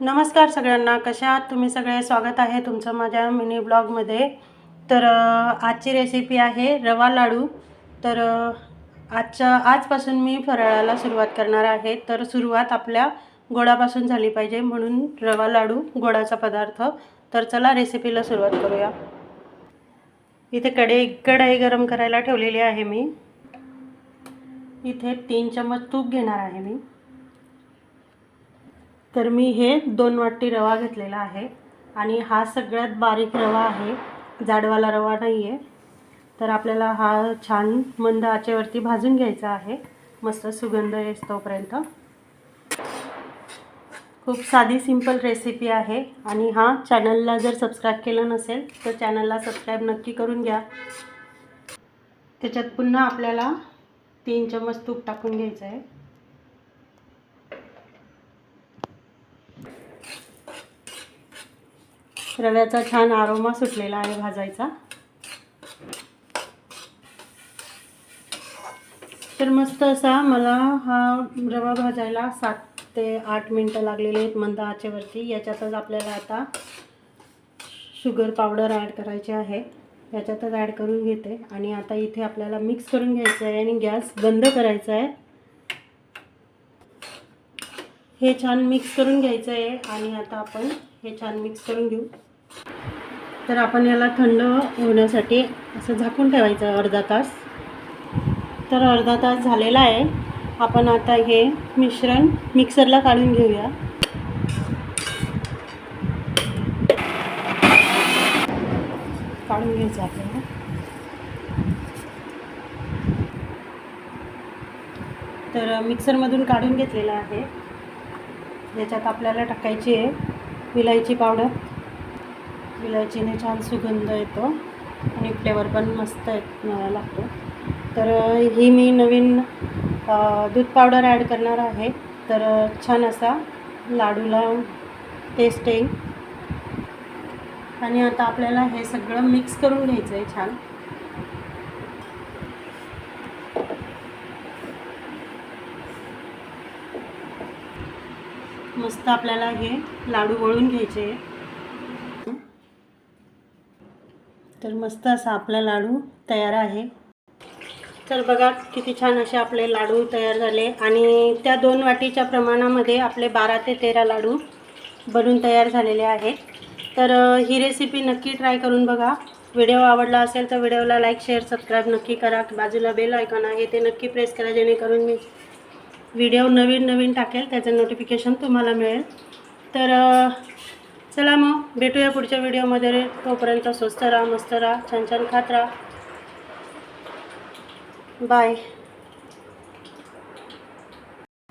नमस्कार सगळ्यांना कशा आहात तुम्ही सगळे? स्वागत आहे तुमचं माझ्या मिनी ब्लॉगमध्ये. तर आजची रेसिपी आहे रवा लाडू. तर आजच्या आजपासून मी फराळाला सुरुवात करणार आहे. तर सुरुवात आपल्या गोडापासून झाली पाहिजे म्हणून रवा लाडू गोडाचा पदार्थ. तर चला रेसिपीला सुरुवात करूया. इथे कढई कढई गरम करायला ठेवलेली आहे मी. इथे तीन चम्मच तूप घेणार आहे मी. तर मी हे दोन वाटी रवा घेतलेला आहे आणि हा सगळ्यात बारीक रवा आहे. जाडवाला रवा नाही आहे तर आपल्याला हा छान मंद आचेवरती भाजून घ्यायचा आहे. मस्त सुगंध येस तोपर्यंत. खूप साधी सिंपल रेसिपी आहे आणि हा चॅनलला जर सबस्क्राईब केलं नसेल तर चॅनलला सबस्क्राईब नक्की करून घ्या. त्याच्यात पुन्हा आपल्याला तीन चम्मच तूप टाकून घ्यायचं आहे रव्याचा छान आरोमा सुटलेला आहे भाजायचा. तर मस्त असा मला हा रवा भाजायला सात ते आठ मिनटं लागलेले आहेत मंद आचेवरती. याच्यातच आपल्याला आता शुगर पावडर ॲड करायची आहे. याच्यातच ॲड करून घेते. आणि आता इथे आपल्याला मिक्स करून घ्यायचं आहे आणि गॅस बंद करायचा आहे. हे छान मिक्स करून घ्यायचं आहे. आणि आता आपण हे छान मिक्स करून घेऊ. तर आपण याला थंड होण्यासाठी असं झाकून ठेवायचं अर्धा तास. तर अर्धा तास झालेला आहे. आपण आता हे मिश्रण मिक्सरला काढून घेऊया. काढून घ्यायचं आपल्याला. तर मिक्सरमधून काढून घेतलेलं आहे. याच्यात आपल्याला टाकायची आहे विलायची पावडर. विलायचीने छान सुगंध येतो आणि फ्लेवर पण मस्त येत लागतो. तर ही मी नवीन दूध पावडर ॲड करणार आहे. तर छान असा लाडूला टेस्ट येईल. आणि आता आपल्याला हे सगळं मिक्स करून घ्यायचं आहे छान. मस्त आपल्याला हे लाडू वळून घ्यायचे आहे तर मस्त असा आपला लाडू तयार आहे. तर बघा किती छान असे आपले लाडू तयार झाले. आणि त्या दोन वाटीच्या प्रमाणामध्ये आपले बारा ते तेरा लाडू बनून तयार झालेले आहेत. तर ही रेसिपी नक्की ट्राय करून बघा. व्हिडिओ आवडला असेल तर व्हिडिओला लाईक शेअर सबस्क्राईब नक्की करा. बाजूला बेल आयकॉन आहे ते नक्की प्रेस करा जेणेकरून मी व्हिडिओ नवीन नवीन टाकेल त्याचं नोटिफिकेशन तुम्हाला मिळेल. तर चला मग भेटूया पुढच्या व्हिडिओमध्ये तोपर्यंत स्वस्त राहा मस्त राहा छान छान खात राहा. बाय